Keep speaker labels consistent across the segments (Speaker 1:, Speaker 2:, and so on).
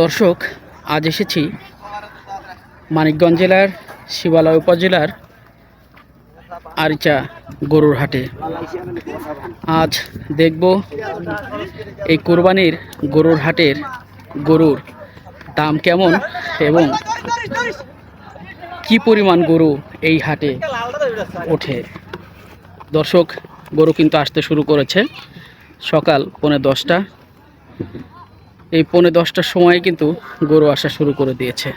Speaker 1: দর্শক, আজ এসেছি মানিকগঞ্জ জেলার শিবালয় উপজেলার আরিচা গরুর হাটে। আজ দেখব এই কোরবানির গরুর হাটের গরুর দাম কেমন এবং কি পরিমাণ গরু এই হাটে ওঠে। দর্শক, গরু কিন্তু আসতে শুরু করেছে সকাল পৌনে দশটা। এই পৌনে দশটার সময় কিন্তু গরু আসা শুরু করে দিয়েছে।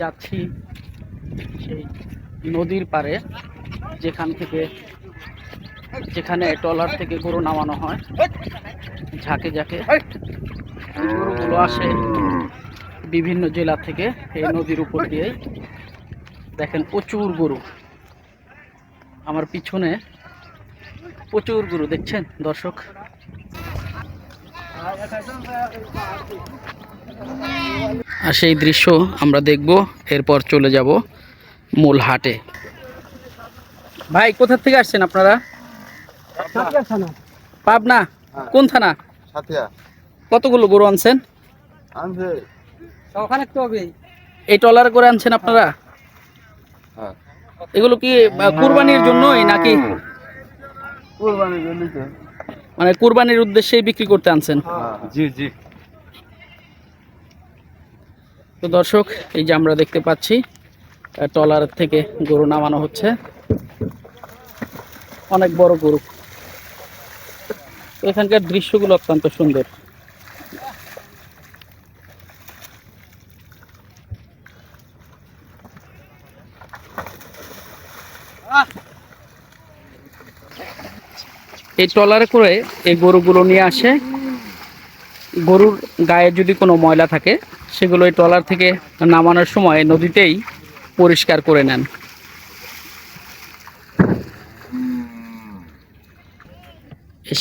Speaker 1: যাচ্ছি সেই নদীর পারে যেখান থেকে যেখানে ট্রলার থেকে গরু নামানো হয়। ঝাঁকে ঝাঁকে গরুগুলো আসে বিভিন্ন জেলা থেকে এই নদীর উপর দিয়ে। দেখেন প্রচুর গরু। আমার পিছনে প্রচুর গরু দেখছেন দর্শক? আর সেই দৃশ্য আমরা দেখব এরপর চলে যাব মূল হাটে। ভাই কোথা থেকে আসছেন আপনারা? পাবনা? কোন থানা?
Speaker 2: সাথিয়া।
Speaker 1: কতগুলো গরু আনছেন? এই ট্রলার করে আনছেন আপনারা?
Speaker 2: হ্যাঁ।
Speaker 1: এগুলো কি কুরবানির জন্যই নাকি?
Speaker 2: কুরবানির জন্য তো।
Speaker 1: মানে কুরবানির উদ্দেশ্যেই বিক্রি করতে আনছেন?
Speaker 2: জি জি।
Speaker 1: তো দর্শক এই যে আমরা দেখতে পাচ্ছি ট্রলার থেকে গরু নামানো হচ্ছে। অনেক বড় গরু। এখানকার দৃশ্যগুলো অত্যন্ত সুন্দর। এই ট্রলারে করে এই গরুগুলো নিয়ে আসে। গরুর গায়ে যদি কোনো ময়লা থাকে, সেগুলো এই ট্রলার থেকে নামানোর সময় নদীতেই পরিষ্কার করে নেন।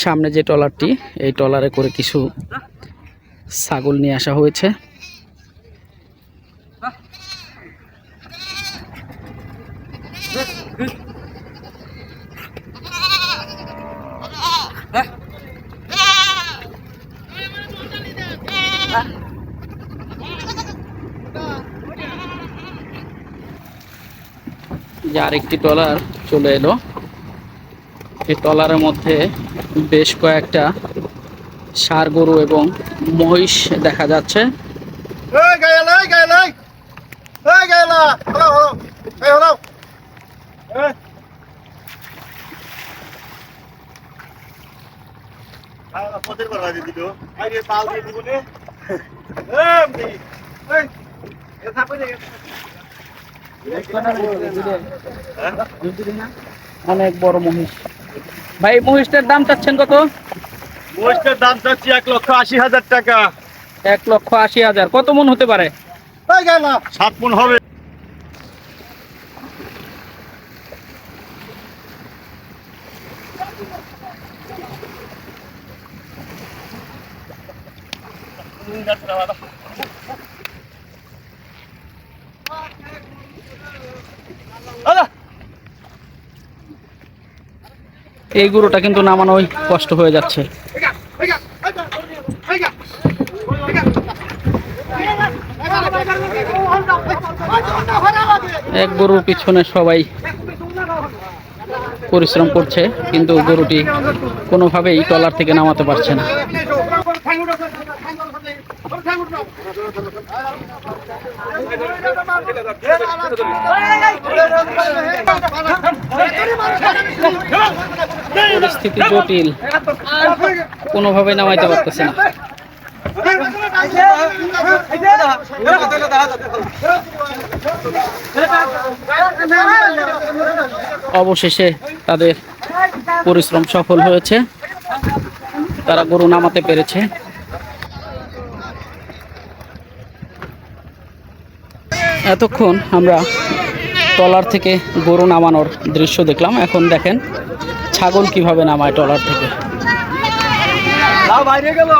Speaker 1: সামনে যে ট্রলারটি, এই ট্রলারে করে কিছু ছাগল নিয়ে আসা হয়েছে। যে আরেকটি ট্রলার চলে এলো এই ট্রলারের মধ্যে বেশ কয়েকটা ষাড় গরু এবং মহিষ দেখা যাচ্ছে
Speaker 2: দিলো
Speaker 1: অনেক বড় মহিষ। ভাই এই মহিষটার দাম চাচ্ছেন কত?
Speaker 2: মোষটার দাম চাচ্ছি এক লক্ষ আশি হাজার টাকা।
Speaker 1: এক লক্ষ আশি হাজার। কত মন হতে পারে?
Speaker 2: সাত মন হবে। আলা
Speaker 1: এই গরুটা কিন্তু নামানোই কষ্ট হয়ে যাচ্ছে। এক গরুর পিছনে সবাই পরিশ্রম করছে, কিন্তু গরুটি কোনোভাবেই ট্রলার থেকে নামাতে পারছে না। পরিস্থিতি জটিল। কোনোভাবে নামাইতে পারতেছে না। অবশেষে তাদের পরিশ্রম সফল হয়েছে। তারা গরু নামাতে পেরেছে। এতক্ষণ আমরা ট্রলার থেকে গরু নামানোর দৃশ্য দেখলাম। এখন দেখেন ছাগল কীভাবে নামায় ট্রলার থেকে।
Speaker 2: বাইরে গেল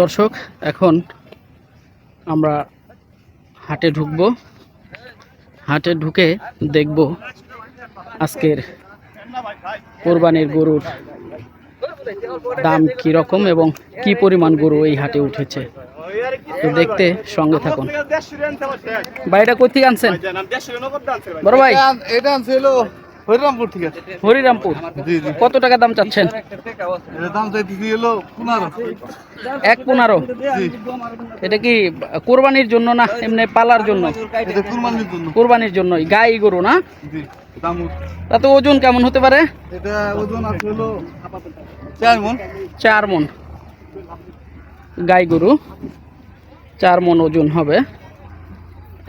Speaker 1: দর্শক, এখন আমরা হাটে ঢুকব। হাটে ঢুকে দেখব আজকের কোরবানির গরুর দাম কি রকম এবং কি পরিমাণ গরু এই হাটে উঠেছে। দেখতে সঙ্গে থাকুন। বাড়িটা কোথা থেকে আনছেন? বড় ভাই।
Speaker 2: এটা আনছে হলো হরিরামপুর। থেকে
Speaker 1: হরিরামপুর কত টাকা দাম চাচ্ছেন?
Speaker 2: দাম চাইতেছি হলো
Speaker 1: এক পনেরো। এটা কি কোরবানির জন্য না এমনি পালার জন্য?
Speaker 2: কুরবানির জন্য
Speaker 1: গাই গরু না? তাতে ওজন কেমন হতে পারে?
Speaker 2: এটা চার মন।
Speaker 1: গাই গরু। চার মন ওজন হবে।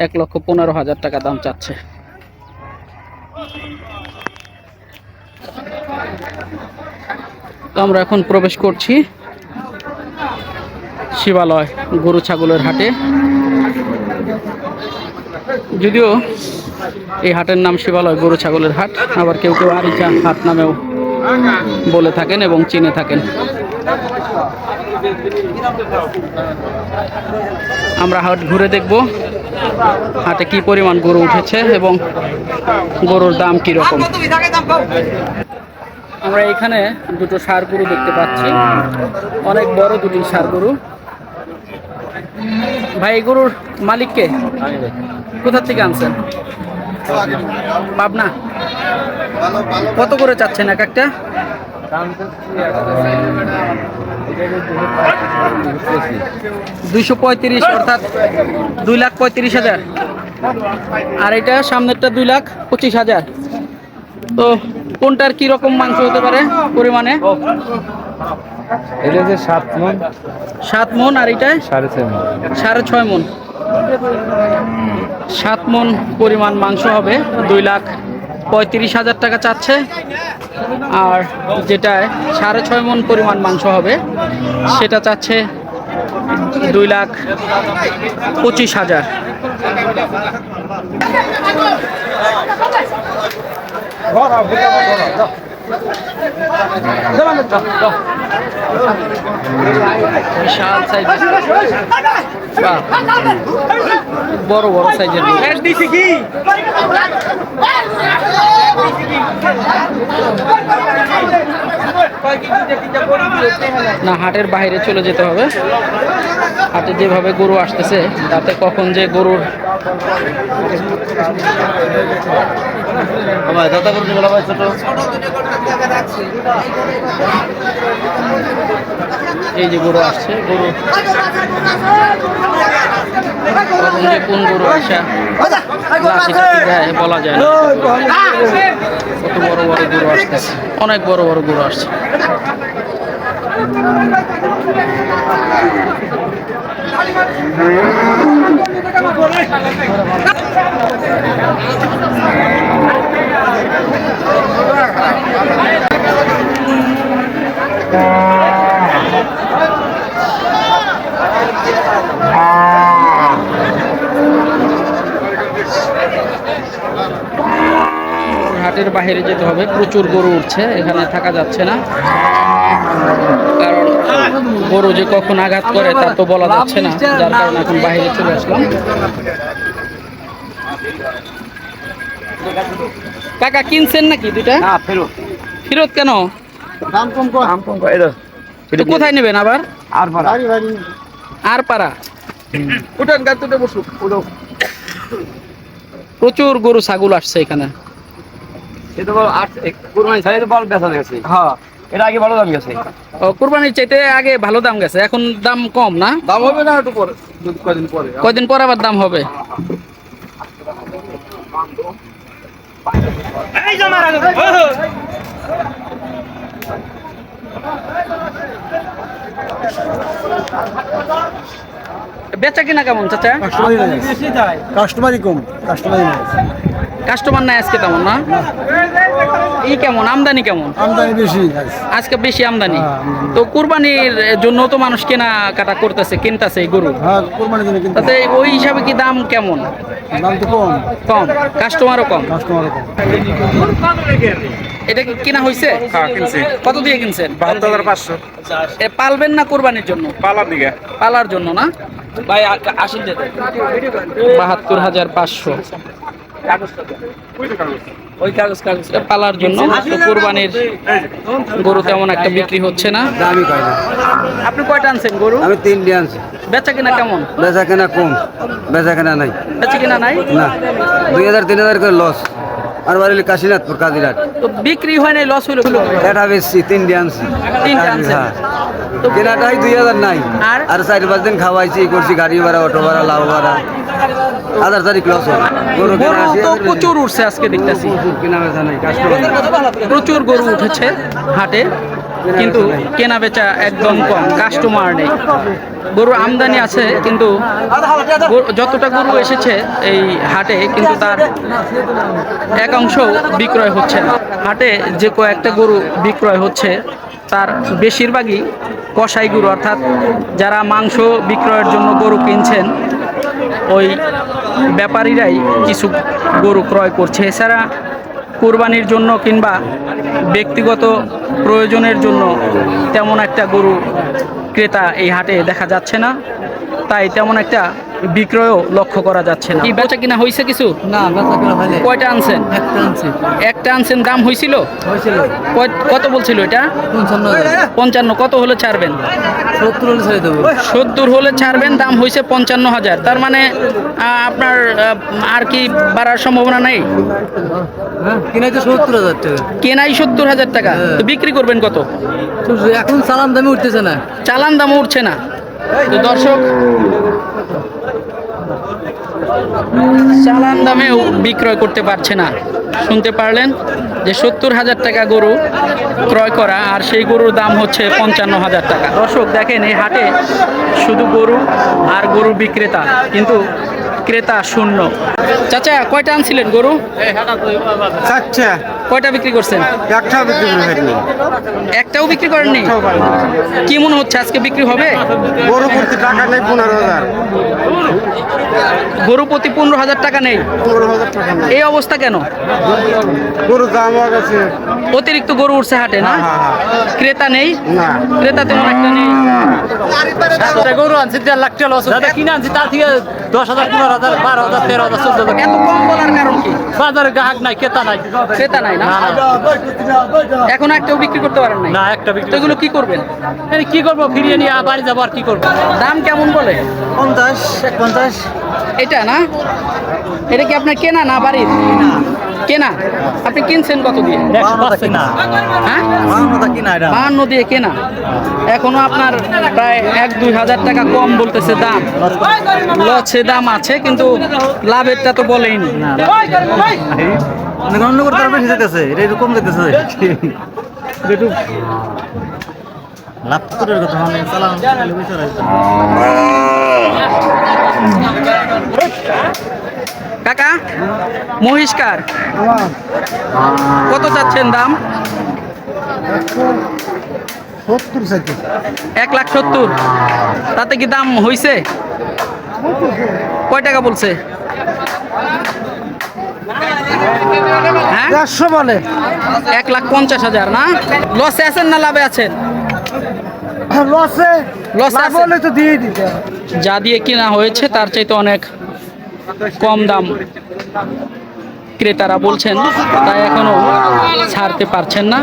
Speaker 1: এক লক্ষ পনেরো হাজার টাকা দাম চাচ্ছে। আমরা এখন প্রবেশ করছি শিবালয় গরু ছাগলের হাটে। যদিও এই হাটের নাম শিবালয় গরু ছাগলের হাট, আবার কেউ কেউ আরিচা হাট নামেও বলে থাকেন এবং চিনে থাকেন। আমরা হাট ঘুরে দেখব হাটে কি পরিমাণ গরু উঠেছে এবং গরুর দাম কি রকম আমরা এখানে দুটো সার গরু দেখতে পাচ্ছি। অনেক বড় দুটি সার গরু। ভাই গরুর মালিককে কোথা থেকে আনছেন? পাবনা। কত করে চাচ্ছেন এক একটা? দুইশো পঁয়ত্রিশ অর্থাৎ দুই লাখ পঁয়ত্রিশ হাজার। আর এটা সামনেরটা দুই লাখ পঁচিশ হাজার। তো কোনটার কি রকম মাংস হতে পারে পরিমাণে?
Speaker 3: এটা যে সাত মন।
Speaker 1: সাত মন আর এটায়
Speaker 3: সাড়ে ছয় মন।
Speaker 1: সাড়ে ছয় মন। সাত মন পরিমাণ মাংস হবে দুই লাখ পঁয়ত্রিশ হাজার টাকা চাচ্ছে। আর যেটায় সাড়ে ছয় মন পরিমাণ মাংস হবে, সেটা চাচ্ছে দুই লাখ পঁচিশ হাজার। বিশাল সাইজের বড় বড় সাইজের না হাটের বাইরে চলে যেতে হবে। হাটে যেভাবে গরু আসতেছে তাতে কখন যে গরুর
Speaker 2: দাদা ছোট।
Speaker 1: এই যে গরু আসছে, গরু। কোন গরু আসা বলা যায় কত বড় বড় গরু আসতেছে অনেক বড় বড় গরু আসছে। হাটের বাইরে যেতে হবে। প্রচুর গরু উঠছে এখানে থাকা যাচ্ছে না। কারণ গরু যে কখন আঘাত করে তা তো বলা যাচ্ছে না। যার কারণে এখন বাইরে চলে আসলাম। কাকা কিনছেন নাকি দুটা ফেরত কেন?
Speaker 2: দাম কম কর দাম কম কর এটা
Speaker 1: এটা কোথায় নেবেন আবার?
Speaker 2: আর ভাড়া
Speaker 1: আর পাড়া
Speaker 2: উঠেন গাড়িতে উঠো
Speaker 1: প্রচুর গরু ছাগল আসছে এখানে।
Speaker 2: এটা বল আট কুরবানি ছাড়া তো বল বেচা গেছে। হ্যাঁ। এটা আগে ভালো দাম গেছে।
Speaker 1: ও, কুরবানির চাইতে আগে ভালো দাম গেছে। এখন দাম কম না?
Speaker 2: দাম হবে না একটু পরে। দু পরে।
Speaker 1: কয়দিন পর আবার দাম হবে? বেচা কিনা কেমন চাচা?
Speaker 2: কাস্টমারই কম কাস্টমারই নাই।
Speaker 1: কাস্টমার নাই আজকে তেমন না? ই কেমন? আমদানি কেমন?
Speaker 2: আমদানি বেশি
Speaker 1: আজকে বেশি আমদানি।
Speaker 2: হ্যাঁ,
Speaker 1: তো কুরবানির জন্য তো মানুষ কেনা কাটা করতেছে কিনতেছে এই গরু।
Speaker 2: হ্যাঁ
Speaker 1: তাতে ওই হিসাবে কি দাম কেমন?
Speaker 2: দাম তো কম।
Speaker 1: কম। কাস্টমারও কম।
Speaker 2: কাস্টমারও কম।
Speaker 1: এটা কি কেনা হয়েছে
Speaker 4: হ্যাঁ কিনছি।
Speaker 1: কত দিয়ে কিনছেন?
Speaker 4: বাহাত্তর হাজার পাঁচশো।
Speaker 1: এ পালবেন না কোরবানির জন্য?
Speaker 4: পালার দিকে।
Speaker 1: পালার জন্য না? ভাই আসেন বাহাত্তর হাজার পাঁচশো। ওই কাগজ কাগজ। পালার জন্য। কোরবানির গরু তেমন একটা বিক্রি হচ্ছে না।
Speaker 2: পাই না।
Speaker 1: আপনি কয়টা আনছেন গরু?
Speaker 2: আমি তিনটে আনছি।
Speaker 1: বেচা কিনা কেমন?
Speaker 2: বেচা কেনা কম। বেচা কেনা নাই।
Speaker 1: বেচা কিনা নাই?
Speaker 2: না। দুই হাজার তিন হাজার করে লস। আর বাড়ি কাশীনাথপুর কাজিরাট
Speaker 1: তো বিক্রি হয় নাই লস হইল
Speaker 2: এটা বেশি তিনটে আনছি।
Speaker 1: তিনটে আনছেন?
Speaker 2: কেনাটাই দুই হাজার নাই।
Speaker 1: আর?
Speaker 2: চার পাঁচ দিন খাওয়াইছি করছি গাড়ি ভাড়া অটো ভাড়া লাভ ভাড়া। হাজার তারিখ লস গরু কেনা
Speaker 1: তো প্রচুর উঠছে আজকে দেখতেছি।
Speaker 2: প্রচুর
Speaker 1: গরু উঠেছে হাটে কিন্তু কেনা বেচা একদম কম কাস্টমার নেই। গরু আমদানি আছে কিন্তু যতটা গরু এসেছে এই হাটে কিন্তু তার এক অংশ বিক্রয় হচ্ছে না। হাটে যে কয়েকটা গরু বিক্রয় হচ্ছে তার বেশিরভাগই কসাই গরু অর্থাৎ যারা মাংস বিক্রয়ের জন্য গরু কিনছেন, ওই ব্যাপারীরাই কিছু গরু ক্রয় করছে। এছাড়া কোরবানির জন্য কিংবা ব্যক্তিগত প্রয়োজনের জন্য তেমন একটা গরু ক্রেতা এই হাটে দেখা যাচ্ছে না। তাই তেমন একটা বিক্রয়ও লক্ষ্য করা যাচ্ছে না। কি বেচা কিনা হয়েছে কিছু?
Speaker 3: না বেচা কিনা হয়নি।
Speaker 1: কয়টা আনছেন?
Speaker 3: একটা আনছি।
Speaker 1: একটা আনছেন দাম হয়েছিল
Speaker 3: হয়েছিল
Speaker 1: কত বলছিল এটা?
Speaker 3: পঞ্চান্ন।
Speaker 1: কত হলে ছাড়বেন?
Speaker 3: সত্তর হলে ছেড়ে দেবো।
Speaker 1: সত্তর হলে ছাড়বেন দাম হয়েছে পঞ্চান্ন হাজার। তার মানে আপনার আর কি বাড়ার সম্ভাবনা নেই?
Speaker 3: হ্যাঁ কিনাই তো সত্তর হাজার টাকা।
Speaker 1: কেনাই সত্তর হাজার টাকা। তো বিক্রি করবেন কত?
Speaker 3: এখন চালান দামে উঠতেছে না।
Speaker 1: চালান দাম উঠছে না। তো দর্শক চালান দামেও বিক্রয় করতে পারছে না। শুনতে পারলেন যে সত্তর হাজার টাকা গরু ক্রয় করা, আর সেই গরুর দাম হচ্ছে পঞ্চান্ন হাজার টাকা। দর্শক, দেখেন এই হাটে শুধু গরু আর গরু বিক্রেতা, কিন্তু ক্রেতা শূন্য। চাচা কয়টা আনছিলেন গরু?
Speaker 2: চারটা।
Speaker 1: কয়টা বিক্রি করছেন?
Speaker 2: একটা বিক্রি করে
Speaker 1: একটাও বিক্রি করেননি? কি মনে হচ্ছে আজকে বিক্রি হবে?
Speaker 2: গরু করতে টাকা নেই পনেরো হাজার।
Speaker 1: গরু প্রতি পনেরো হাজার টাকা নেই।
Speaker 2: পনেরো হাজার টাকা
Speaker 1: এই অবস্থা কেন?
Speaker 2: গরু দাম গেছে
Speaker 1: অতিরিক্ত গরু উঠছে হাটে না? ক্রেতা নেই?
Speaker 2: না।
Speaker 1: ক্রেতা তেমন একটা নেই।
Speaker 3: গরু আনছি দেড় লাখ টাকা লস। কিনে আনছি তার থেকে দশ হাজার পনেরো হাজার বারো হাজার তেরো হাজার চোদ্দ হাজার।
Speaker 1: এত কম বলার কারণ কি?
Speaker 3: বাজারে গ্রাহক নাই ক্রেতা নাই।
Speaker 1: ক্রেতা নাই না? এখন একটাও বিক্রি করতে পারেন নাই?
Speaker 3: না একটা বিক্রি
Speaker 1: তো এগুলো কি করবেন?
Speaker 3: এই কি করব? ফিরিয়ে নিয়ে বাড়ি যাব আর কি করব?
Speaker 1: দাম কেমন বলে?
Speaker 2: পঞ্চাশ পঞ্চাশ
Speaker 1: এটা না? এটা কি আপনার কেনা না বাড়ির? কেনা? আপনি কিনছেন কত দিয়ে হ্যাঁ? বাহান্ন দিয়ে কেনা। এখনও আপনার প্রায় এক দুই হাজার টাকা কম বলতেছে দাম। লসে দাম আছে কিন্তু লাভেরটা তো বলেইনি।
Speaker 2: অন্য যেতেছে এটা একটু কম যেতেছে। লাভ তো কথা মানে চালান।
Speaker 1: কাকা মহিষ্কার। কত চাচ্ছেন দাম? এক লাখ সত্তর। তাতে কি দাম হইছে? কয় টাকা বলছে? হ্যাঁ?
Speaker 2: বলে।
Speaker 1: এক লাখ পঞ্চাশ হাজার না? লসে আছেন না লাভে আছেন?
Speaker 2: লসে
Speaker 1: লসে
Speaker 2: লাভ তো দিয়ে দিতে
Speaker 1: যা দিয়ে কেনা হয়েছে তার চাইতে অনেক কম দাম ক্রেতারা বলছেন, তাই এখনও ছাড়তে পারছেন না।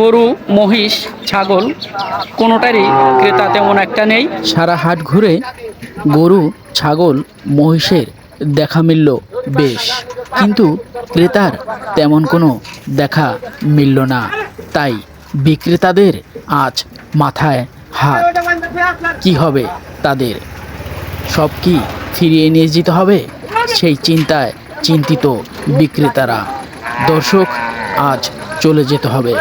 Speaker 1: গরু, মহিষ, ছাগল, কোনোটারই ক্রেতা তেমন একটা নেই। সারা হাট ঘুরে গরু, ছাগল, মহিষের দেখা মিলল বেশ, কিন্তু ক্রেতার তেমন কোনো দেখা মিলল না। তাই বিক্রেতাদের আজ মাথায় হাত। কি হবে তাদের? সব কি ফিরিয়ে নিয়ে যেতে হবে? সেই চিন্তায় চিন্তিত বিক্রেতারা। দর্শক, আজ চলে যেতে হবে।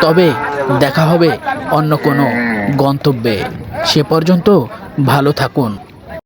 Speaker 1: তবে দেখা হবে অন্য কোনো গন্তব্যে। সে পর্যন্ত ভালো থাকুন।